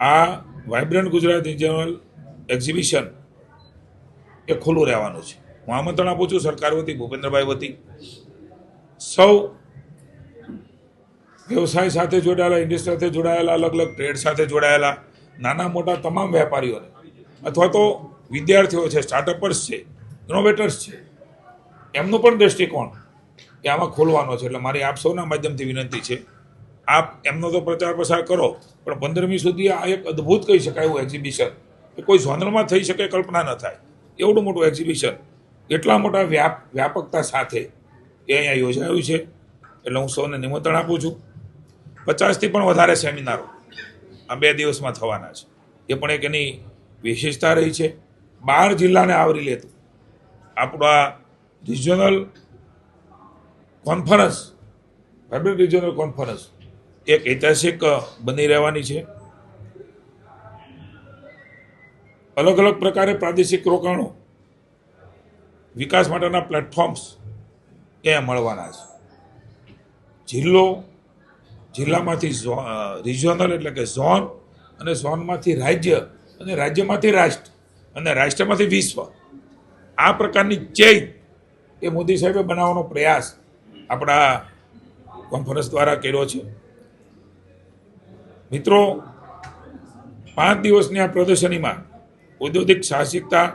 આ vibrant Gujarat regional exhibition એ ખુલ્લું રહેવાનું છે. હું આમંત્રણ આપું છું સરકાર વતી, ભૂપેન્દ્રભાઈ વતી. સૌ વ્યવસાય સાથે જોડાયેલા ઇન્ડસ્ટ્રી સાથે જોડાયેલા અલગ અલગ ટ્રેડ સાથે જોડાયેલા, નાના મોટા તમામ વેપારીઓને, અથવા તો વિદ્યાર્થીઓ છે સ્ટાર્ટઅપર્સ છે ઇનોવેટર્સ છે, એમનો પણ દ્રષ્ટિકોણ કે આમાં ખોલવાનો છે. એટલે મારી આપ સૌના માધ્યમથી વિનંતી છે આપ એમનો તો પ્રચાર પ્રસાર કરો, પણ પંદરમી સુધી આ એક અદ્ભુત કહી શકાય એવું એક્ઝિબિશન એ કોઈ ઝોનરમાં થઈ શકે, કલ્પના ન થાય. એવડું મોટું એક્ઝિબિશન એટલા મોટા વ્યાપ, વ્યાપકતા સાથે એ અહીંયા યોજાયું છે. એટલે હું સૌને નિમંત્રણ આપું છું. પચાસથી પણ વધારે સેમિનારો આ બે દિવસમાં થવાના છે. એ પણ એક એની વિશેષતા રહી છે. બાર જિલ્લાને આવરી લેતું. આપણા regional conference vibrant regional conference એક ઐતિહાસિક બની રહેવાની છે. અલગ અલગ પ્રકારે પ્રાદેશિક રોકાણો વિકાસ માટેના પ્લેટફોર્મ્સ એ મળવાના છે. જિલ્લો, જિલ્લામાંથી રિજિયોનલ એટલે કે ઝોન અને ઝોનમાંથી રાજ્ય અને રાજ્યમાંથી રાષ્ટ્ર અને રાષ્ટ્રમાંથી વિશ્વ. આ પ્રકારની ચેઇન એ મોદી સાહેબે બનાવવાનો પ્રયાસ આપણા કોન્ફરન્સ દ્વારા કર્યો છે. મિત્રો, પાંચ દિવસની આ પ્રદર્શનીમાં ઔદ્યોગિક સાહસિકતા,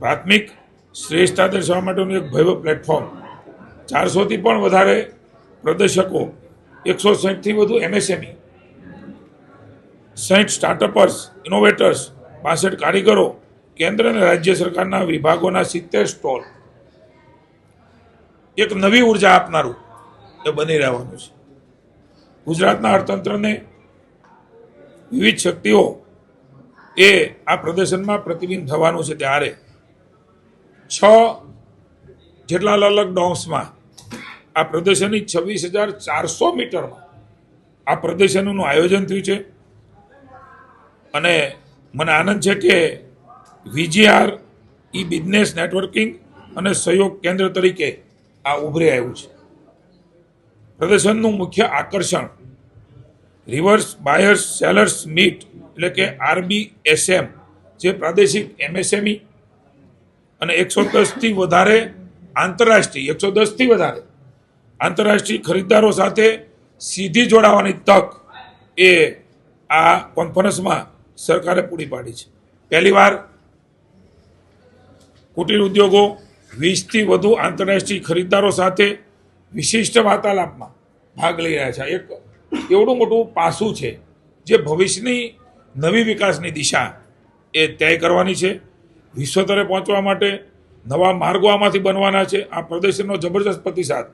પ્રાથમિક શ્રેષ્ઠતા દર્શાવવા માટેનું એક ભવ્ય પ્લેટફોર્મ ચારસોથી પણ વધારે પ્રદર્શકો એકસો સાહીઠથી વધુ એમએસએમઈ સાહીઠ સ્ટાર્ટઅપર્સ ઇનોવેટર્સ પાસઠ કારીગરો, કેન્દ્ર અને રાજ્ય સરકારના વિભાગોના સિત્તેર સ્ટોલ એક નવી ઊર્જા આપનારું એ બની રહેવાનું છે. ગુજરાતના અર્થતંત્રને વિવિધ શક્તિઓ એ આ પ્રદર્શનમાં પ્રતિબિંબ થવાનું છે ત્યારે. છ જેટલા અલગ ડોમ્સમાં આ પ્રદર્શનની છવ્વીસ હજાર ચારસો મીટરમાં આ પ્રદર્શનનું આયોજન થયું છે. અને મને આનંદ છે કે વીજીઆર, ઈ બિઝનેસ નેટવર્કિંગ અને સહયોગ કેન્દ્ર તરીકે આ ઉભરી આવ્યું છે. પ્રદર્શનનું મુખ્ય આકર્ષણ રિવર્સ બાયર્સ સેલર્સ મીટ એટલે કે આરબીએસએમ, જે પ્રાદેશિક એમએસએમઈ અને એકસો દસથી વધારે આંતરરાષ્ટ્રીય, એકસો દસથી વધારે આંતરરાષ્ટ્રીય ખરીદદારો સાથે સીધી જોડાવાની તક એ આ કોન્ફરન્સમાં સરકારે પૂરી પાડી છે. પહેલીવાર કુટીર ઉદ્યોગો વીસથી વધુ આંતરરાષ્ટ્રીય ખરીદદારો સાથે વિશિષ્ટ વાર્તાલાપમાં ભાગ લઈ રહ્યા છે. એક એવડું મોટું પાસું છે જે ભવિષ્યની નવી વિકાસની દિશા એ તય કરવાની છે. વિશ્વતરે પહોંચવા માટે નવા માર્ગો આમાંથી બનવાના છે. આ પ્રદર્શનનો જબરજસ્ત પ્રતિસાદ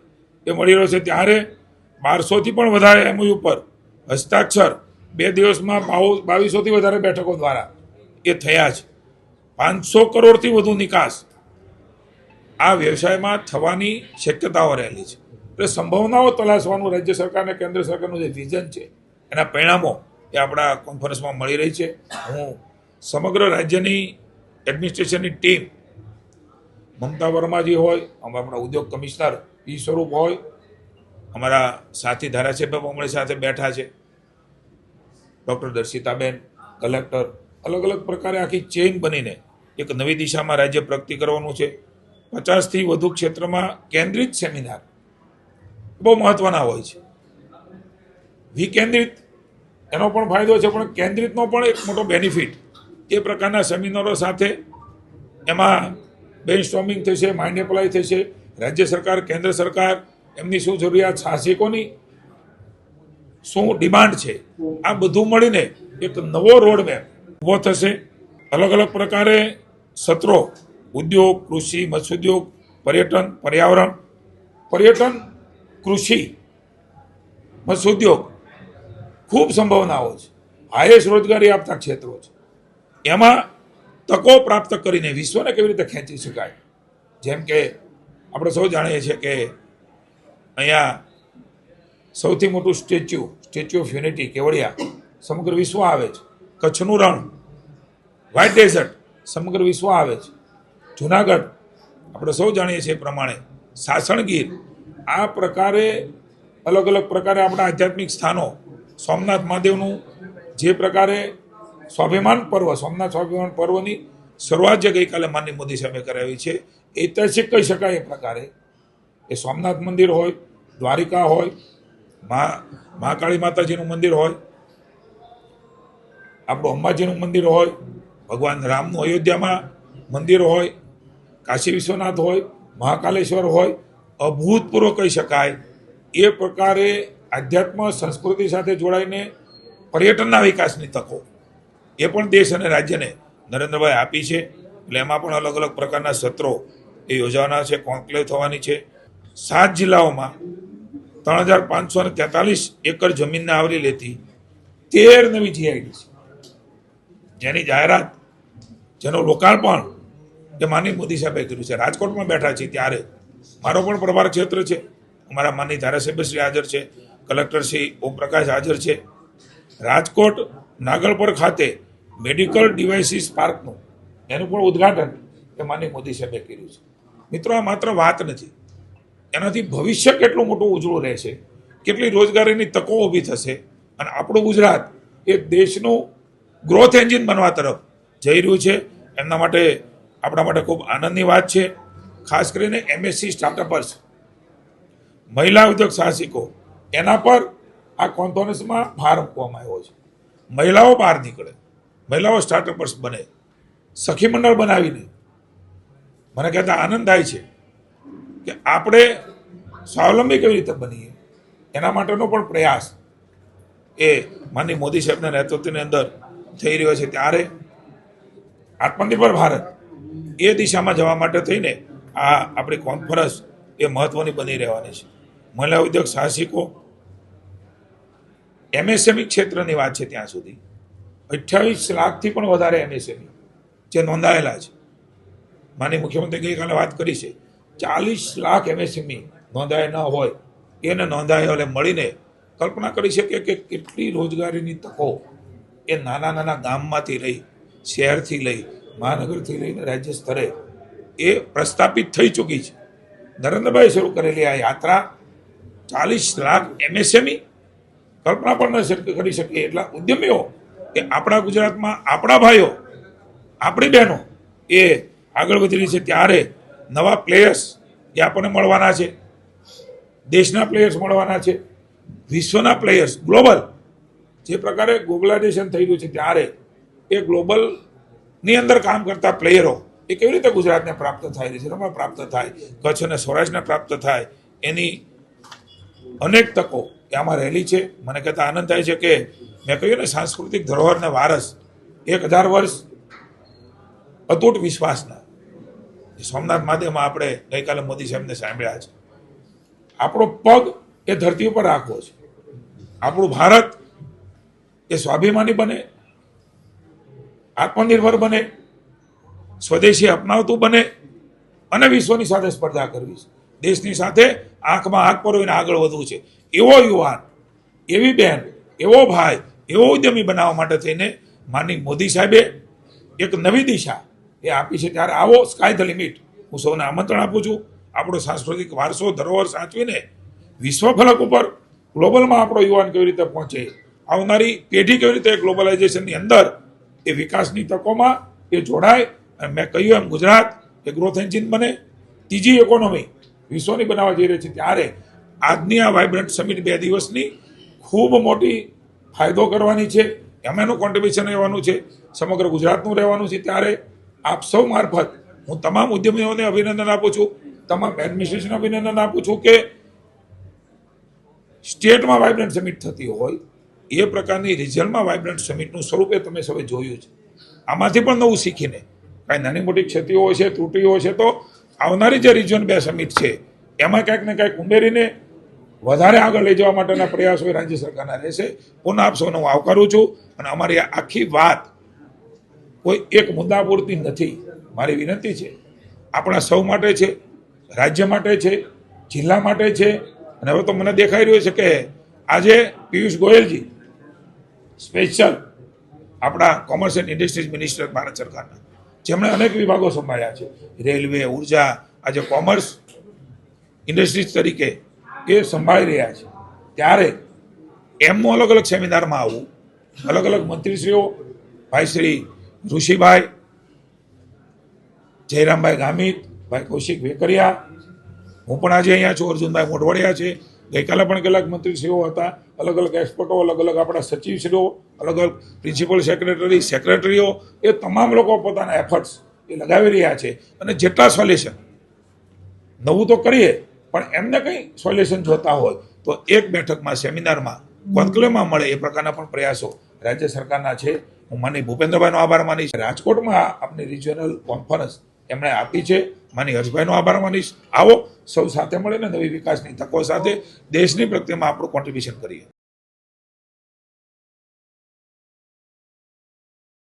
એ મળી રહ્યો છે. ત્યારે બારસોથી પણ વધારે એમઓયુ ઉપર હસ્તાક્ષર બે દિવસમાં બાવ- બાવીસોથી વધારે બેઠકો દ્વારા એ થયા છે. પાંચસો કરોડથી વધુ નિકાસ આ વ્યવસાયમાં થવાની શક્યતાઓ રહેલી છે. એટલે સંભાવનાઓ તલાશવાનું રાજ્ય સરકાર અને કેન્દ્ર સરકારનું જે વિઝન છે, એના પરિણામો એ આપણા કોન્ફરન્સમાં મળી રહી છે. હું સમગ્ર રાજ્યની એડમિનિસ્ટ્રેશનની ટીમ, મમતા વર્માજી હોય આપણા ઉદ્યોગ કમિશનર ઈ સ્વરૂપ હોય, અમારા સાથી ધારાસભ્ય પણ સાથે બેઠા છે. ડૉક્ટર દર્શિતાબેન, કલેક્ટર, અલગ અલગ પ્રકારે આખી ચેઇન બનીને એક નવી દિશામાં રાજ્ય પ્રગતિ કરવાનું છે. પચાસથી વધુ ક્ષેત્રમાં કેન્દ્રિત સેમિનાર બહુ મહત્વના હોય છે. વિકેન્દ્રિત, એનો પણ ફાયદો છે, પણ કેન્દ્રિતનો પણ એક મોટો બેનિફિટ એ પ્રકારના સેમિનારો સાથે એમાં બેન સ્ટોમિંગ થશે માઇન્ડ એપ્લાય થશે, રાજ્ય સરકાર, કેન્દ્ર સરકાર, એમની શું જરૂરિયાત સાહસિકોની શું ડિમાન્ડ છે, આ બધું મળીને એક નવો રોડ મેપ ઊભો થશે. અલગ અલગ પ્રકારે સત્રો, ઉદ્યોગ, કૃષિ, મત્સ્યોદ્યોગ, પર્યટન, પર્યાવરણ, પર્યટન કૃષિ, મત્સ્યોદ્યોગ ખૂબ સંભાવનાઓ છે. હાઈએસ્ટ રોજગારી આપતા ક્ષેત્રો છે. એમાં તકો પ્રાપ્ત કરીને વિશ્વને કેવી રીતે ખેંચી શકાય? જેમ કે આપણે સૌ જાણીએ છીએ કે અહીંયા સૌથી મોટું statue statue of unity, Kevadia, સમગ્ર વિશ્વ આવે છે. કચ્છનું રણ, વ્હાઇટ ડેઝર્ટ, સમગ્ર વિશ્વ આવે છે. જુનાગઢ, આપણે સૌ જાણીએ છીએ એ પ્રમાણે સાસણગીર આ પ્રકારે અલગ અલગ પ્રકારે આપણા આધ્યાત્મિક સ્થાનો, સોમનાથ મહાદેવનું જે પ્રકારે સ્વાભિમાન પર્વ, સોમનાથ સ્વાભિમાન પર્વની શરૂઆત જે ગઈકાલે માનની મોદી સાહેબે કરાવી છે ઐતિહાસિક કહી શકાય એ પ્રકારે. એ સોમનાથ મંદિર હોય, દ્વારિકા હોય મા મહાકાળી માતાજીનું મંદિર હોય, આપણું અંબાજીનું મંદિર હોય, ભગવાન રામનું અયોધ્યામાં મંદિર હોય, કાશી વિશ્વનાથ હોય, મહાકાલેશ્વર હોય અભૂતપૂર્વ કહી શકાય. એ પ્રકારે આધ્યાત્મ સંસ્કૃતિ સાથે જોડાઈને પર્યટનના વિકાસની તકો એ પણ દેશ અને રાજ્યને નરેન્દ્રભાઈ આપી છે. એટલે એમાં પણ અલગ અલગ પ્રકારના સત્રો એ યોજાવાના છે, કોન્ક્લેવ થવાની છે. સાત જિલ્લાઓમાં ત્રણ હજાર પાંચસો ને તેતાલીસ એકર જમીનને આવરી લેતી તેર નવી જીઆઈડી છે. જેની જાહેરાત જેનું લોકાર્પણ જે માનની મોદી સાહેબે કર્યું છે. રાજકોટમાં બેઠા છે ત્યારે મારો પણ પ્રભાર ક્ષેત્ર છે. અમારા માનની ધારાસભ્યશ્રી હાજર છે. કલેક્ટર શ્રી ઓમપ્રકાશ હાજર છે. રાજકોટ નાગલપર ખાતે મેડિકલ ડિવાઇસીસ પાર્કનું એનું પણ ઉદ્ઘાટન એ માનની મોદી સાહેબે કર્યું છે. મિત્રો, આ માત્ર વાત નથી. એનાથી ભવિષ્ય કેટલું મોટું ઉજળું રહેશે, કેટલી રોજગારીની તકો ઊભી થશે અને આપણું ગુજરાત એ દેશનું ગ્રોથ એન્જિન બનવા તરફ જઈ રહ્યું છે. એમના માટે આપણા માટે ખૂબ આનંદની વાત છે. ખાસ કરીને એમએસસી સ્ટાર્ટઅપર્સ મહિલા ઉદ્યોગ સાહસિકો, એના પર આ કોન્ફરન્સમાં ભાર મૂકવામાં આવ્યો છે. મહિલાઓ બહાર નીકળે, મહિલાઓ સ્ટાર્ટઅપર્સ બને, સખી મંડળ બનાવીને. મને કહેતા આનંદ થાય છે કે આપણે સ્વાવલંબી કેવી રીતે બનીએ, એના માટેનો પણ પ્રયાસ એ માનની મોદી સાહેબના નેતૃત્વની અંદર થઈ રહ્યો છે ત્યારે આત્મનિર્ભર ભારત એ દિશામાં જવા માટે થઈને આ આપણી કોન્ફરન્સ એ મહત્વની બની રહેવાની છે. મહિલા ઉદ્યોગ સાહસિકો એમએસએમઈ ક્ષેત્રની વાત છે ત્યાં સુધી. અઠ્યાવીસ લાખથી પણ વધારે એમએસએમઈ જે નોંધાયેલા છે. માની મુખ્યમંત્રી ગઈકાલે વાત કરી છે. ચાલીસ લાખ એમએસએમઈ નોંધાય ન હોય, એને નોંધાય એટલે મળીને કલ્પના કરી શકીએ કે કેટલી રોજગારીની તકો એ નાના નાના ગામમાંથી લઈ, શહેરથી લઈ, મહાનગરથી લઈને રાજ્ય સ્તરે એ પ્રસ્થાપિત થઈ ચૂકી છે. નરેન્દ્રભાઈ શરૂ કરેલી આ યાત્રા ચાલીસ લાખ એમએસએમઈ કલ્પના પણ ન કરી શકીએ. એટલા ઉદ્યમીઓ કે આપણા ગુજરાતમાં આપણા ભાઈઓ, આપણી બહેનો એ આગળ વધી રહી છે. ત્યારે નવા પ્લેયર્સ એ આપણને મળવાના છે. દેશના પ્લેયર્સ મળવાના છે. વિશ્વના પ્લેયર્સ ગ્લોબલ જે પ્રકારે ગ્લોબલાઇઝેશન થઈ રહ્યું છે. ત્યારે એ ગ્લોબલની અંદર કામ કરતા પ્લેયરો એ કેવી રીતે ગુજરાતને પ્રાપ્ત થાય રિઝર્વમાં પ્રાપ્ત થાય, કચ્છ અને સૌરાષ્ટ્રને પ્રાપ્ત થાય, એની અનેક તકો એ આમાં રહેલી છે. મને કહેતા આનંદ થાય છે કે મેં કહ્યું ને, સાંસ્કૃતિક ધરોહરને વારસ એક હજાર વર્ષ અતૂટ વિશ્વાસના. સોમનાથ મહાદેવમાં આપણે ગઈકાલે મોદી સાહેબને સાંભળ્યા છે. આપણો પગ એ ધરતી ઉપર રાખવો છે. આપણું ભારત એ સ્વાભિમાની બને, આત્મનિર્ભર બને સ્વદેશી અપનાવતું બને અને વિશ્વની સાથે સ્પર્ધા કરવી છે. દેશની સાથે આંખમાં આંખ પરોવીને આગળ વધવું છે. એવો યુવાન, એવી બહેન, એવો ભાઈ, એવો ઉદ્યમી બનાવવા માટે થઈને માનની મોદી સાહેબે એક નવી દિશા એ આપી છે. ત્યારે આવો સ્કાય ધ લિમિટ હું સૌને આમંત્રણ આપું છું. આપણો સાંસ્કૃતિક વારસો ધરોહર સાચવીને વિશ્વ ફલક ઉપર ગ્લોબલમાં આપણો યુવાન કેવી રીતે પહોંચે, આવનારી પેઢી કેવી રીતે ગ્લોબલાઇઝેશનની અંદર એ વિકાસની તકોમાં એ જોડાય અને મેં કહ્યું એમ, ગુજરાત એ ગ્રોથ એન્જિન બને. ત્રીજી ઇકોનોમી વિશ્વની બનાવવા જઈ રહી છે. ત્યારે આજની આ વાઇબ્રન્ટ સમિટ બે દિવસની ખૂબ મોટી ફાયદો કરવાની છે. એમાં એનું કોન્ટ્રીબ્યુશન રહેવાનું છે. સમગ્ર ગુજરાતનું રહેવાનું છે. ત્યારે આપ સૌ મારફત હું તમામ ઉદ્યમીઓને અભિનંદન આપું છું. તમામ એડમિનિસ્ટ્રેશન અભિનંદન આપું છું કે સ્ટેટમાં વાઇબ્રન્ટ સમિટ થતી હોય, એ પ્રકારની રિજનમાં વાઇબ્રન્ટ સમિટનું સ્વરૂપે તમે સૌએ જોયું છે. આમાંથી પણ નવું શીખીને કાંઈ નાની મોટી ક્ષતિઓ છે, ત્રુટીઓ છે, તો આવનારી જે રિજિયન બે સમિટ છે, એમાં કંઈક ને કંઈક ઉમેરીને વધારે આગળ લઈ જવા માટેના પ્રયાસો એ રાજ્ય સરકારના રહેશે. પુનઃ આપ સૌને હું આવકારું છું અને અમારી આખી વાત કોઈ એક મુદ્દા પૂરતી નથી. મારી વિનંતી છે, આપણા સૌ માટે છે, રાજ્ય માટે છે, જિલ્લા માટે છે, અને હવે તો મને દેખાઈ રહ્યું છે કે આજે પિયુષ ગોયલજી સ્પેશિયલ આપણા commerce and industries minister Bharat સરકારના. જેમણે અનેક વિભાગો સંભાળ્યા છે. રેલવે, ઊર્જા, આજે કોમર્સ ઇન્ડસ્ટ્રીઝ તરીકે એ સંભાળી રહ્યા છે. ત્યારે એમનું અલગ અલગ સેમિનારમાં આવવું અલગ અલગ મંત્રીશ્રીઓ, ભાઈ શ્રી ઋષિભાઈ, જયરામભાઈ ગામિત, ભાઈ કૌશિક વેકરિયા, હું પણ આજે અહીંયા છું, અર્જુનભાઈ મોઢવાડિયા છે. ગઈકાલે પણ કેટલાક મંત્રીશ્રીઓ હતા અલગ અલગ એક્સપર્ટો અલગ અલગ આપણા સચિવશ્રીઓ અલગ અલગ પ્રિન્સિપલ સેક્રેટરી સેક્રેટરીઓ એ તમામ લોકો પોતાના એફર્ટ્સ એ લગાવી રહ્યા છે. અને જેટલા સોલ્યુશન નવું તો કરીએ, પણ એમને કંઈ સોલ્યુશન જોતા હોય, તો એક બેઠકમાં, સેમિનારમાં, કોન્ક્લેવમાં મળે એ પ્રકારના પણ પ્રયાસો રાજ્ય સરકારના છે. હું માની ભૂપેન્દ્રભાઈનો આભાર માનીશ. રાજકોટમાં આપની રિજિયોનલ કોન્ફરન્સ એમણે આપી છે. માની હર્ષભાઈનો આભાર માનીશ. આવો, સૌ સાથે મળીને નવી વિકાસની તકો સાથે દેશની પ્રત્યેમાં આપણું કોન્ટ્રીબ્યુશન કરીએ.